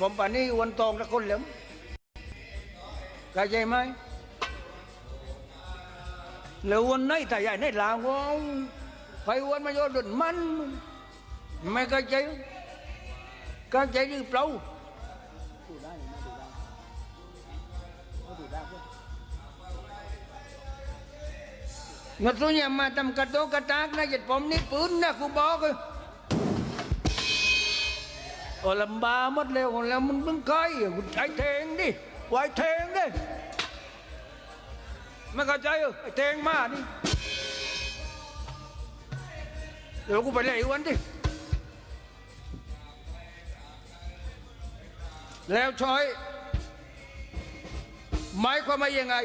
ผมป่านนี้วันตองตะคนเหลมเข้าใจไหมแล้ววันไหนแต่ใหญ่ในลาวก็เอาไปวันมาโยนดนมัน ไม่เข้าใจเข้าใจหรือเปล่าเงินตัวเนี่ยมาทำกระโตกกระตากนะจัดผมนี่ปืนนะกูบอกเลย โอ้ลำบากหมดแล้วแล้วมันมึงใครอะกูใจเทงดิไว้เทงดิไม่เข้าใจเหรอไอ้เทงมาดิเดี๋ยวกูไปเลยวันดิแล้วชอยหมายความว่ายังไง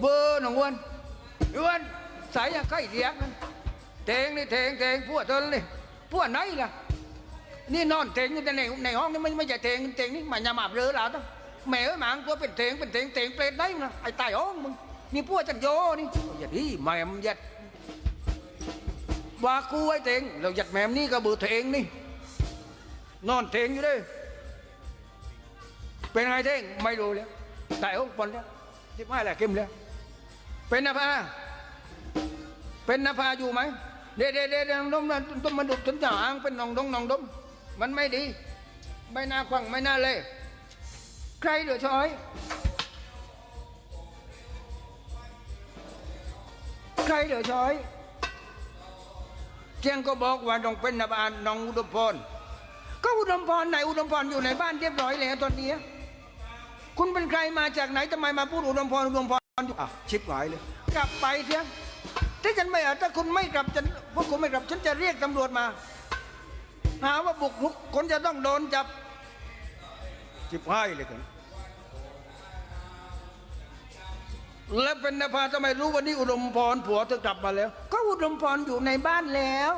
เบอร์หนองอ้วันอ้วันสายยังใกล้เรียกนั่นเทงนี่เทงเทงพวกเธอนี่พวกไหนล่ะ นี่นอนเตงอยู่ในในห้องนี่ไม่ไม่ใช่เตงเตงนี่มันยามาบเรือแล้วต้องแม่เอ้ยหมางตัวเป็นเตงเป็นเตงเตงเปรตได้นะไอ้ตายห้องมึงนี่พวกจันโยนี่อย่าดีแม่มยัดว่ากูไอ้เตงเรายัดแม่มนี่ก็เบือเตงนี่นอนเตงอยู่เลยเป็นไงเตงไม่รู้แล้วตายห้องปนแล้วที่ไม่แหละเข้มแล้วเป็นนภาเป็นนภาอยู่ไหมเด็ดเด็ดเด็ดน้องนั้นต้องมาดุถึงจะอ้างเป็นน้องดงน้องดม มันไม่ดีไม่น่าควังไม่น่าเล่ใครเดือดช้อยใครเดือดช้อยเจียงก็บอกว่าต้องเป็นนบานน้องอุดมพรก็อุดมพรไหนอุดมพรอยู่ในบ้านเรียบร้อยแล้วตอนนี้คุณเป็นใครมาจากไหนทำไมมาพูดอุดมพรอุดมพรอะชิบหายเลย กลับไปเถอะถ้าฉันไม่ถ้าคุณไม่กลับฉันพวกคุณไม่กลับฉันจะเรียกตำรวจมา หาว่าบุกรุกคนจะต้องโดนจับจิบให้เลยกันแล้วเป็นนภาทำไมรู้วันนี้อุดมพรผัวเธอกลับมาแล้ว ก็อุดมพรอยู่ในบ้านแล้ว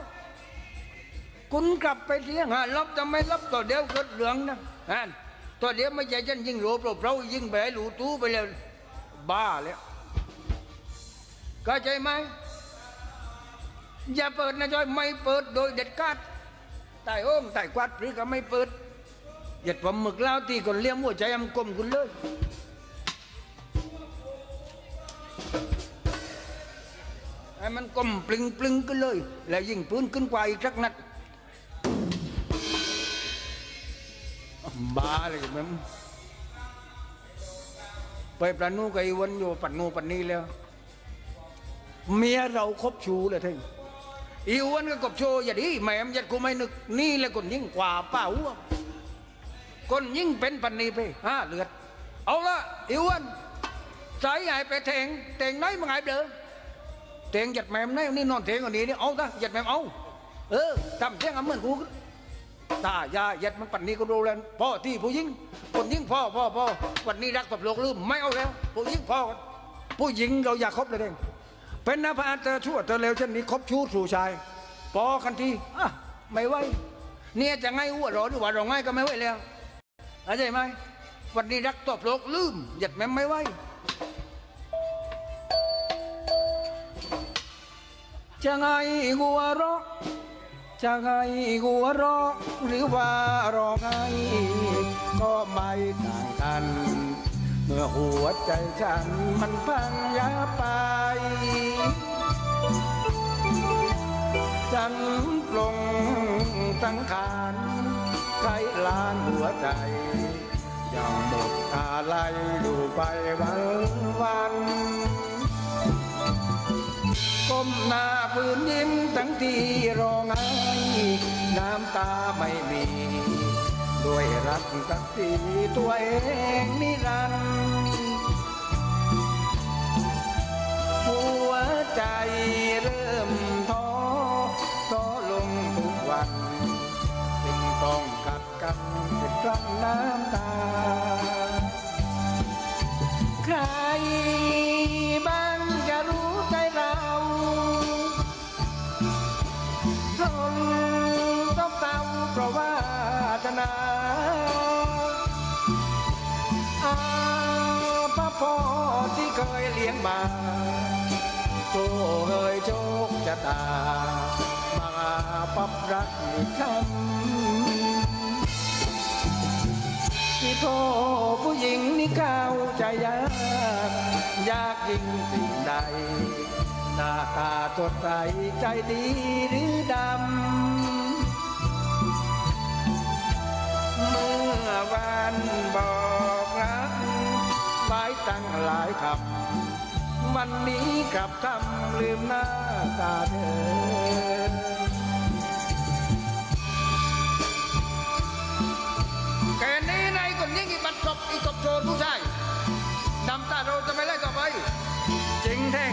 คุณกลับไปเที่ยงหาลบทำไมลบตัวเดียวเกิดเหลืองนะฮะตัวเดียวไม่ใช่ฉันยิ่งรู้เปล่าเรายิ่งไปห้หลูตู้ไปเลยบ้าแล้วเข้าใจไหมอย่าเปิดนะจอยไม่เปิดโดยเด็ดขาด ใต้โอ่งใต้กวัดหรือก็ไม่เปิดหยัดผมหมึกแล้วตีคนเลี้ยงหัวใจอำกลมคุณเลยให้มันกลมปลึงปลึงกันเลย แล้วยิงปืนขึ้นกว่าอีกสักนัดบ้าเลยแม่มไปปลานูกับไอ้วันอยู่ปันนูปันนี้แล้ว เมียเราคบชูเลยท่าน อีอ้วนก็กบโชว์อย่าดีแม่มยัดกูไม่นึกนี่แหละคนยิ่งกว่าป้าอ้วคนยิ่งเป็นปันนีไปห้าเลือด เอาละอีอ้วนสายใหญ่ไปแทงแทงน้อยมึงไงเด้อแทงหยัดแม่มนี่นี่นอนแทงอันนี้นี่เอาตะหยัดแม่มเอาเออทำเสียงอะเหมือนกูตายาหยัดมันปันนี้ก็รู้แล้วพ่อที่ผู้หญิงคนยิ่งพ่อพ่อพ่อวันนี้รักตบโลกลืมไม่เอาแล้วผู้หญิงพ่อผู้หญิงเราอยากคบเลยเด้ง เป็นนภาเธอชั่วเธอเร็วเช่นนี้คบชู้สู่ชาย ปอกันทีอะไม่ไหวเนี่ยจะไงอ้วรอหรือว่าเราไงก็ไม่ไหวแล้วเข้าใจไหมวันนี้รักตบโลกลืมหยัดแม่ไม่ไหวจะไงหัวเราะจะไงหัวเราะหรือว่าร้องไห้ก็ไม่ต่างกัน เมื่อหัวใจฉันมันพังยาไปฉันปลงสังขารใครลานหัวใจ ยังหมดอะไรอยู่ไปวันวันก้มหน้าฝืนยิ้มทั้งที่ร้องไห้น้ำตาไม่มี ด้วยรักสักทีตัวเองนิรันดร์หัวใจเริ่มท้อท้อลงทุกวันจึงต้องกัดกันติดกลั้นน้ำตา ใคระตา มาปับรักอีกคำโทผู้หญิงนี่เข้าใจยาก ยากยิ่งสิ่งใด หน้าตาสดใสใจดีหรือดำ เมื่อวานบอกรักไว้ตั้งหลายคำ วันนี้กลับทำลืมหน้าตาเธอแกนี้ในคนยิ่บัดศพอีกบโชนผู้ชายดำตาเราจะไปไล่ต่อไป จริงแท้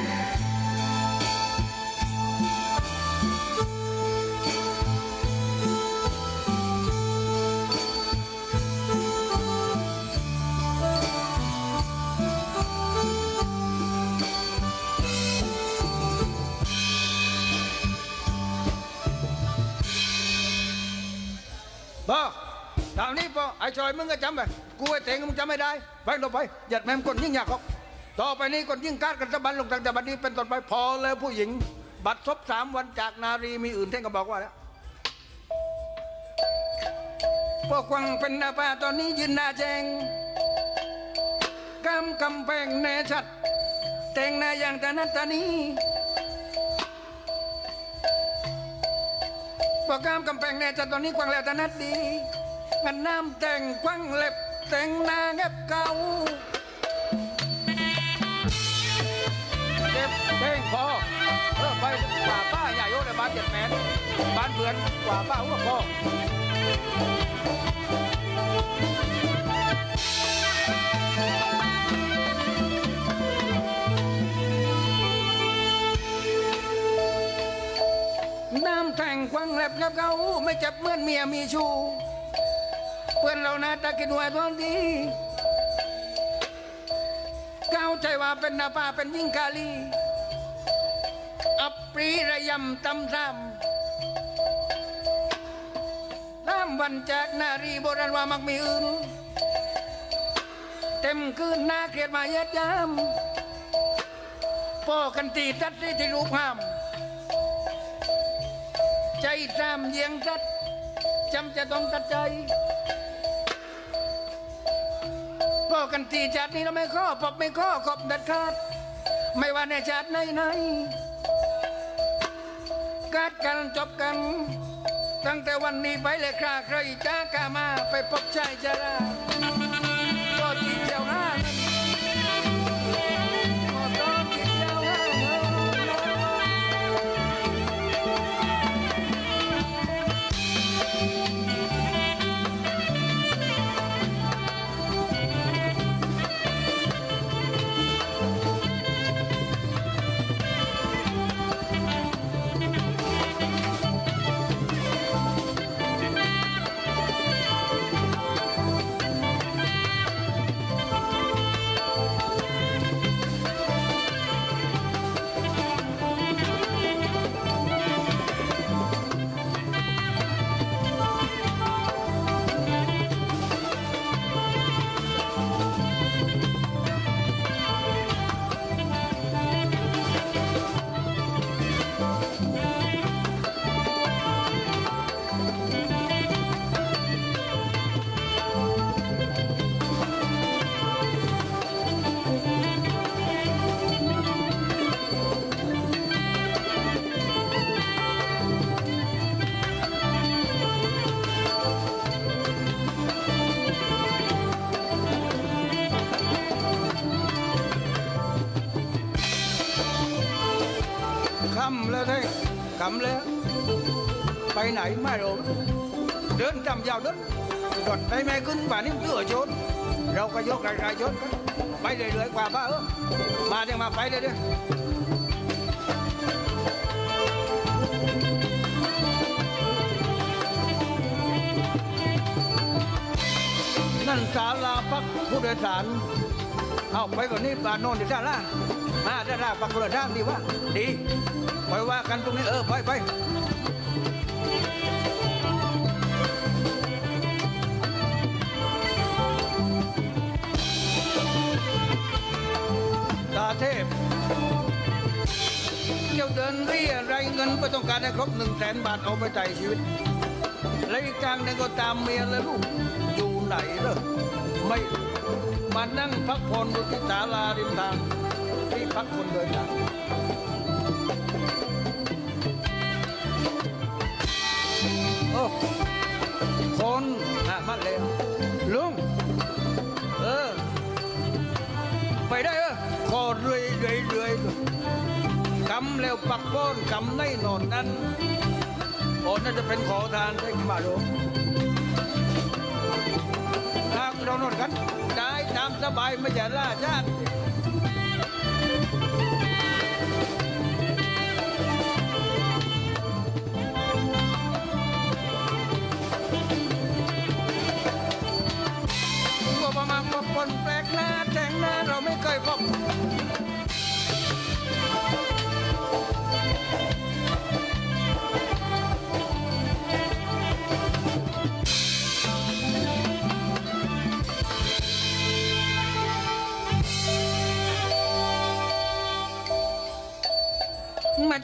งปอตามนี้ปอไอ้ชอยมึงก็จำไปกูไอ้เตงมึงจำไม่ได้ไปลงไปหยัดแม่มคนยิ่งอยากเขาต่อไปนี้คนยิ่งการกันสะบันลงตั้งแต่บัดนี้เป็นต้นไปพอเลยผู้หญิง บัตรซบสามวันจากนารีมีอื่นเท่งก็บอกว่าแล้วพวกวังเป็นหนาป่าตอนนี้ยืนหน้าแจงกำกำแพงแน่ชัด แต่งหน้าอย่างตานัตตานี้ ปากกามกำแพงแน่จัดตอนนี้กวางแล้วแต่นัดดีงันน้ำแต่งกวางเล็บแต่งหน้าเง็บเก่าเก็บเพลงพอเออไปกว่าป้าใหญ่โอ้แต่บ้านเจ็ดแมนบ้านเบือนกว่าป้าหัวพ่อ วางเล็บเก็บเก่าไม่จ็บเมือนเมียมีชูเพื่อนเรานะตะกินหัวตอนดีก้าวใจว่าเป็นนาป้าเป็นยิ่งกาลี อับปรีระยำตำซ้ำน้ำวันจากนารีโบราณว่ามักมีอื่น เต็มคืนหน้าเกลียดมาเย็ดยามพ่อกันตีตัดที่ที่รูปห้าม ใจตามเยียงตัดจำจะต้องตัดใจพ่อกันตีจัดนี้เราไม่ข้อปอบไม่ข้อขอบดัดขาด ไม่ว่าในชาติไหนไหนกัดกันจบกัน ตั้งแต่วันนี้ไปเลยคราใครจ้ากามาไปพบชายจารา ไปไหนไม่รู้เดินจำยาวเดินดดไปไม่ขึ้นป่านี้เตื้อชนเราก็ยกรายๆชนกันไปเรื่อยๆกว่าบ้าเออมาเดี๋ยวมาไปเรื่อยๆนั่นศาลาพักผู้โดยสารเอาไปก่อนนี้ป่านโน่นที่ศานล่าอ่าศานล่าพักผู้โดยสารดีวะดีไปว่ากันตรงนี้เออไปไป เจ้าเดินเรียรายเงินไปต้องการให้ครบหนึ่งแสนบาทเอาไปจ่ายชีวิต และอีกทางหนึงก็ตามเมียและลูกอยู่ไหนเหรอมานั่งพักผ่อนอยู่ที่ศาลาริมทางที่พักคนเดินทางโอ้คนอะมาแล้วลุงเออไปได้เออขอเรื่อยเรื่อยำแล้วปักป้อนกำในนอนนั้นโอนน่าจะเป็นขอทานได้มาดูหาเรานอนกันได้ตามสบายไม่จะล่าชาติ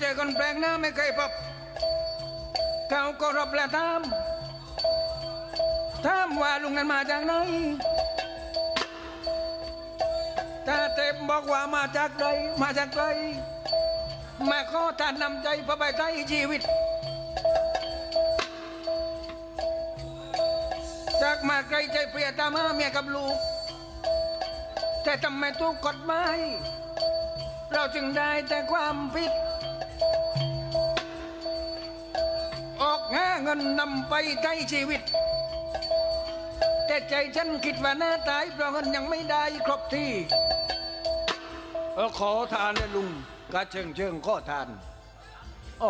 จอคนแปลกหน้าไม่เคยพบเขาก็รับและถามถามว่าลุงนั้นมาจากไหนตาเต็มบอกว่ามาจากใดมาจากไกลมาขอทานนำใจพระใบไทยชีวิต จากมาไกลใจเปรียตามาเมียกับลูก แต่ทำไมทุกกฎหมายเราจึงได้แต่ความผิด เงินนำไปใช้ชีวิต แต่ใจฉันคิดว่าน่าตายเพราะเงินยังไม่ได้ครบที่เออขอทานเลยลุงกาเชิงเชิงขอทานโอ้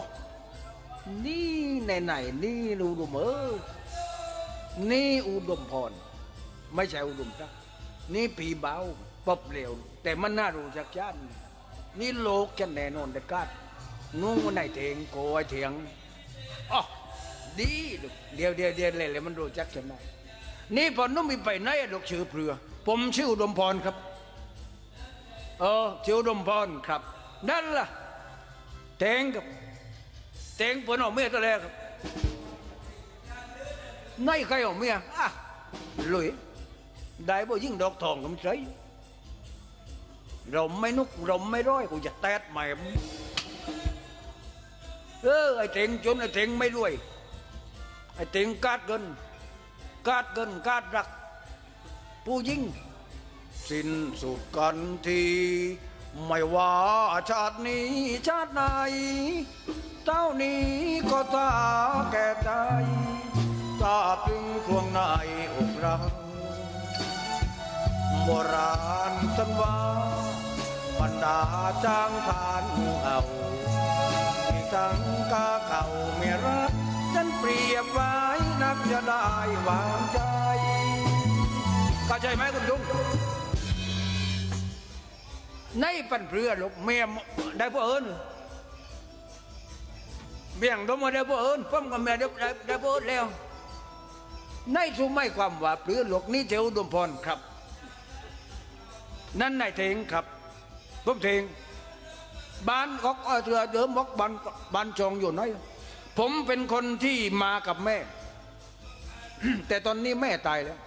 นี่ไหนไหนๆนี่อุดมเออนี่อุดมพร ไม่ใช่อุดมทักดิ์นี่ผีเบาปบเหลวแต่มันน่ารู้จักชาตินี่โลกกันแน่นอนแต่กาดงูในเถียงโกยเถียงอ๋อ ดีลูกเดี๋ยวเดี๋ยวเดี๋ยวเลยเลยมันรู้จักกันได้นี่พอนุ่มมีไปไหนลูกชื่อเปลือ ผมชื่ออุดมพรครับ เออชื่ออุดมพรครับ นั่นล่ะเตงกับเตงเปิดออกเมียตัวแรกครับในใครออกเมียอะลุยได้บ่ยิ่งดอกทองกับใจเราไม่นุกเราไม่ร้อยกูจะแตดแหม่เออไอ้เตงจนไอ้เตงไม่รวย ไอ้เตงกาดเงินกาดเงินกาดรัก ผู้ยิ่ง สิ้นสุดกันที ไม่ว่าชาตินี้ชาติไหนเท่านี้ก็ตาแก่ใจตาบถึงควงในอกเราโบราณท่านว่าบรรดาจ้างทานเอาที่ทั้งกาเก่าเมียรัก ปรียบไว้นักจะได้วางใจเข้าใจไหมคุณลุงในปันเรือลูกเมียได้พ่อเอิญเบี่ยงดมมาได้พ่อเอิญพ่อมกับแม่ได้ได้ได้พ่อเอิญแล้วในสุไม่ความว่าเปลือลูกนี่เจ้าดมพรครับ นั่นนายเทงครับผมเทงบ้านก็เอ่อเรือเดิมบอกบ้านบ้านจองอยู่น้อย ผมเป็นคนที่มากับแม่ แต่ตอนนี้แม่ตายแล้ว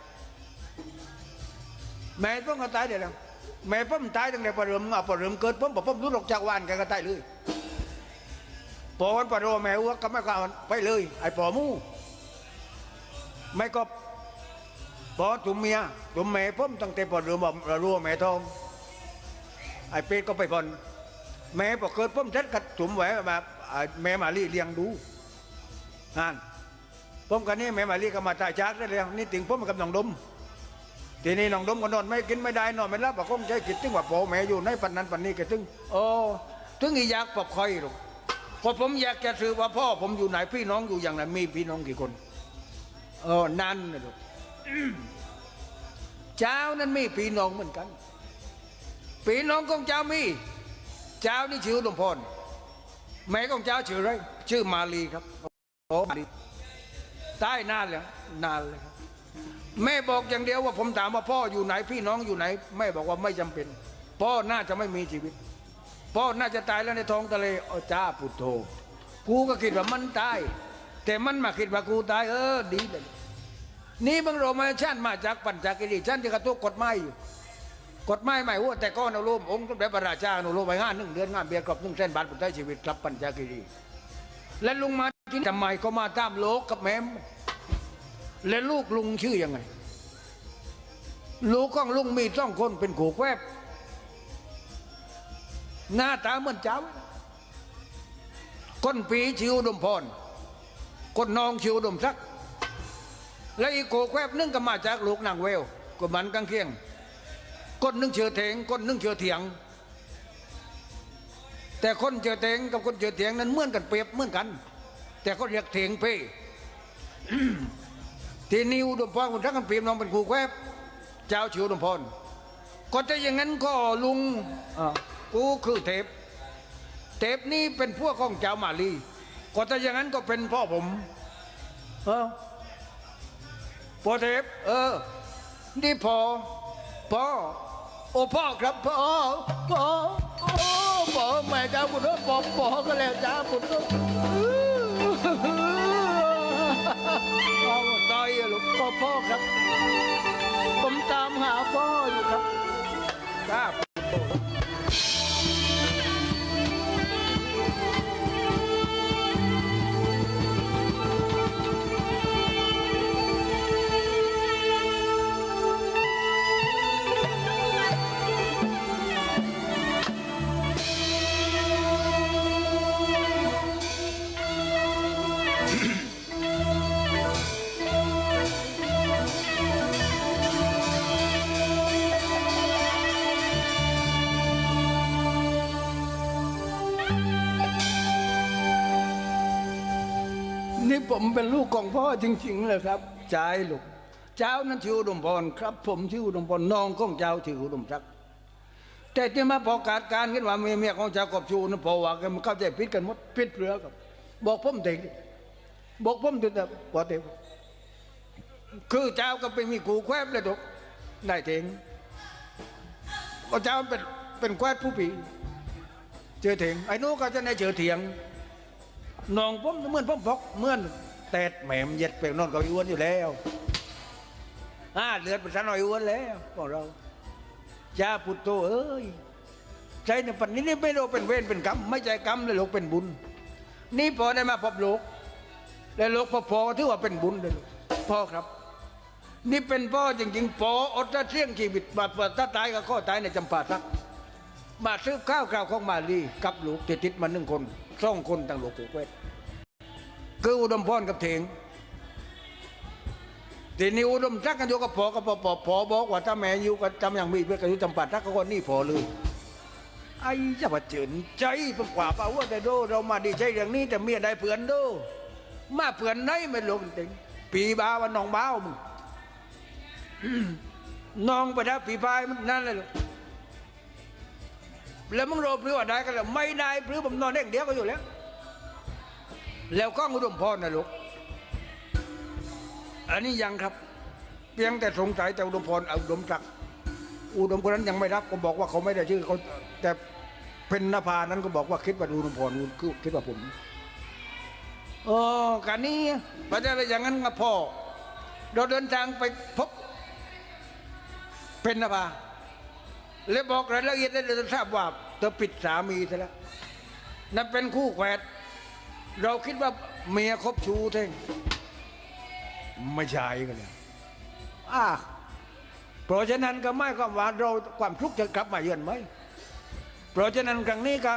แม่ผมก็ตายเดี๋ยวแล้วแม่ผมตายตั้งแต่ปะเริ่มอะปะเริ่มเกิดผมบอกผมรู้หลอกจากวานแกก็ตายเลยพอวันปะโรแม่วัวก็ไม่กล้าไปเลย ไอ้ปอมู่ไม่ก็พอจุมเมียจุมแม่ผมตั้งแต่ปะเริ่มบอกรัวแม่ทองไอ้เป็ดก็ไปพอนแม่พอเกิดผมเซ็ตกับจุมแหวมาอ่าแม่มาลีเลี้ยงดู ฮานผมกันนี่แม่มาลีก็มาตายจากได้แล้วนี่ติงผมกับน้องดมทีนี้น้องดมก็นอนไม่กินไม่ได้นอนไม่รับบอกคงใจคิดถึงว่าพ่อแม่อยู่ในปันนั้นปันนี้ก็ถึงโอ้ถึงอีอยากปอบคอยหรอกพอผมอยากจะสืบว่าพ่อผมอยู่ไหนพี่น้องอยู่อย่างไรมีพี่น้องกี่คนเออนั่นนะลูกเจ้านั้นมีพี่น้องเหมือนกันพี่น้องของเจ้ามี เจ้านี่ชื่อหลวงพรแม่ของเจ้าชื่ออะไรชื่อมาลีครับ โอ้มาลีตายนานแล้วนานเลยครับแม่บอกอย่างเดียวว่าผมถามว่าพ่ออยู่ไหนพี่น้องอยู่ไหน แม่บอกว่าไม่จำเป็น พ่อน่าจะไม่มีชีวิต พ่อน่าจะตายแล้วในท้องทะเลโอ้จ้าพุทโธกูก็คิดว่ามันตายแต่มันมาคิดว่ากูตายเออดีเลยนี่บางโรมาชันมาจากปัญจกิริชันที่กระตุกกฎหมายอยู่กฎหมายใหม่ว่าแต่ก็นรูมองค์สมเด็จพระราชาอนุโลมไปห้าหนึ่งเดือนงานเบียร์กรอบหนึ่งเส้นบาทบุตรได้ชีวิตกลับปัญจกิรีและลุงมา ที่ทำไมก็มาตามโลกกับแม่และลูกลุงชื่อยังไง ลูกของลุงมีสองคนเป็นขู่แควบ หน้าตาเหมือนเจ้าคนปีชิวดมพรคนนองชิวดมซัก และอีกโกแควบนึงก็มาจากลูกนางเวลก็มันกังเคียงคนนึงเชื่อเถงคนนึงเชื่อเถียง แต่คนเชื่อเถงกับคนเชื่อเถียงนั้นเหมือนกันเปรียบเหมือนกัน แต่ก็เรียกเถียงเพ่ทีนิวดมพรคนทักกันเปรียบน้องเป็นครูแควบเจ้าชิวดมพรก็จะอย่างนั้นก็ลุงอ่ากูคือเทพเทปนี้เป็นพวกของเจ้ามาลีก็ถ้าอย่างนั้นก็เป็นพ่อผม เออพ่อเทปเออ นี่พ่อพ่อโอ้พ่อครับพ่อพ่อโอ้พ่อแม่เจ้าบุญพ่อพ่อก็แล้วเจ้าบุญ เอาตายอะลูกพ่อพ่อครับ ผมตามหาพ่ออยู่ครับ ครับ ผมเป็นลูกของพ่อจริงๆเลยครับใช่ลูกเจ้านั้นชื่ออุดมพรครับ ผมชื่ออุดมพรน้องของเจ้าชื่ออุดมศักดิ์แต่ที่มาพอการการขึ้นว่าเมียเมียของเจ้ากบชูนะพอว่ากันมันเข้าใจผิดกันหมดผิดเรือครับ บอกผมเด็กบอกผมถึงแต่พอเด็กคือเจ้าก็ไปมีกูแควบเลยทุกได้เถงก็เจ้าเป็นเป็นแควบผู้ปีเจอเถงไอ้นู้นก็จะในเจอเถียงน้องผมเหมือนผมพกเหมือน แตดแหม่มเย็ดเปลงนอนกับอีอ้วนอยู่แล้วอ่าเลือดเป็นสันหน่อยอ้วนแล้วของเราจ้าพุทโธเอ้ยใจในปัจนี้นี่ไม่รู้เป็นเวรเป็นกรรมไม่ใจกรรมเลยโลกเป็นบุญ นี่พอได้มาพบลูกแล้วลูกพอพอถือว่าเป็นบุญเลยพ่อครับ นี่เป็นพ่อจริงๆพออดจะเสี่ยงชีวิตบาดเปิดถ้าตายก็ข้อตายในจำปาสักมาซื้อข้าวกล่าวของมาลีกับลูกติดติดมาหนึ่งคนสองคนต่างหลูกผูกเวท คืออุดมพรกับเถงทีนี้อุดมจักกันอยู่กับพอกับพอพอพอบอกว่าถ้าแม่อยู่กับจำอย่างมีเพื่อนกันอยู่จำปัดทักก็คนนี่พอเลยไอ้จะมาเจินใจกว่าป่าว่าแต่โดเรามาดีใจเรื่องนี้แต่เมียได้เพื่อนโดมาเพื่อนไหนไม่รู้จริงปีบาวันน้องบ้าวมึงน้องไปได้ปีพายมันนั่นเลยลูกแล้วมึงโรพริ้วได้กันแล้วไม่ได้พริ้วผมนอนเด็กเดียวก็อยู่แล้ว แล้วก็อุดมพรนะลูกอันนี้ยังครับ เพียงแต่สงสัยแต่อุดมพรอุดมศักดิ์อุดมคนนั้นยังไม่รับก็บอกว่าเขาไม่ได้ชื่อเขาแต่เป็นนภานั้นก็บอกว่าคิดว่าอุดมพรคือคิดว่าผมอ๋อการนี้ประเด็นอะไรอย่างนั้นก็พ่อเราเดินทางไปพบเป็นนภาแล้วบอกรายละเอียดได้เลยทราบว่าเธอปิดสามีซะแล้วนั่นเป็นคู่แขวด เราคิดว่าเมียคบชูเท่งไม่ใช่กันเลยอ่าเพราะฉะนั้นก็ไม่ความว่าเราความทุกข์จะกลับมาเยือนไหม เพราะฉะนั้นครั้งนี้ก็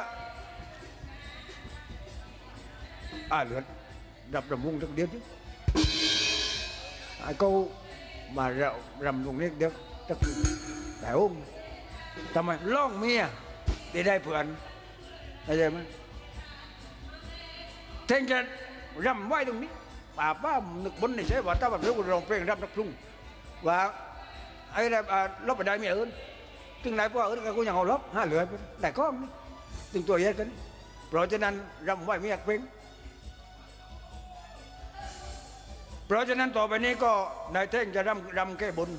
อ่าเหลือดับรำวงสักเดียวดิไอ้ก็มารำวงนี้เดี๋ยวตะกี้แต่องค์ทำไมล่องเมียได้ได้เพื่อนเข้าใจไหมเท่งจะรำไหวตรงนี้ป่าป้านึกบนในใช่ว่าถ้าแบบเราร้องเพลงรำนักพรุ่งว่าไอ้แบบลบไปได้เมียอื่นถึงไหนพ่ออื่นก็กูยังเอาลบห้าเหลือไปแต่ก็นี่ถึงตัวแยกกันเพราะฉะนั้นรำไหวเมียเพลงเพราะฉะนั้นต่อไปนี้ก็นายเท่งจะรำรำแก้บน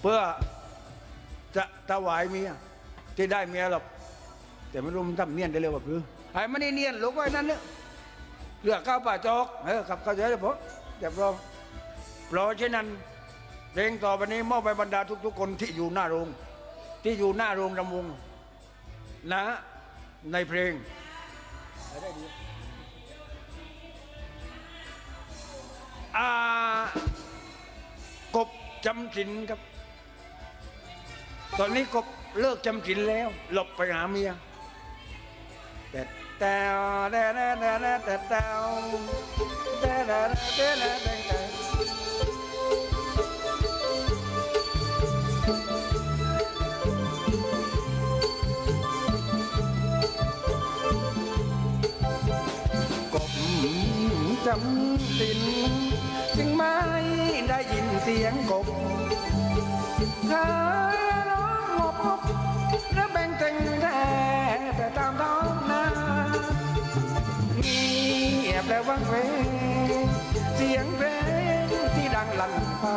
เพื่อจะถวายเมียที่ได้เมียหรอกแต่ไม่รู้มันทำเนียนได้เลยว่าคือไอ้มันนี่เนียนลูกไว้นั่นเนี่ย เลือกข้าวป่าจอกเออขับเข้าใจแล้วพอเดี๋ยวรอเพราะฉะนั้นเพลงต่อไปนี้มอบไปบรรดาทุก ๆ คนที่อยู่หน้าโรง ที่อยู่หน้าโรงรำวงนะในเพลงอากบจำสินครับ ตอนนี้กบเลิกจำสินแล้ว หลบไปหาเมียแต่ tao da da da da da tao. Da da da da da da da trăm tin chừng mai đã ยินเสียงกบเธอร้องงบแล้วแบ่งเต็งแท้แต่ตามท้อง และวังเวงเสียงเพลงที่ดังลั่นฟ้า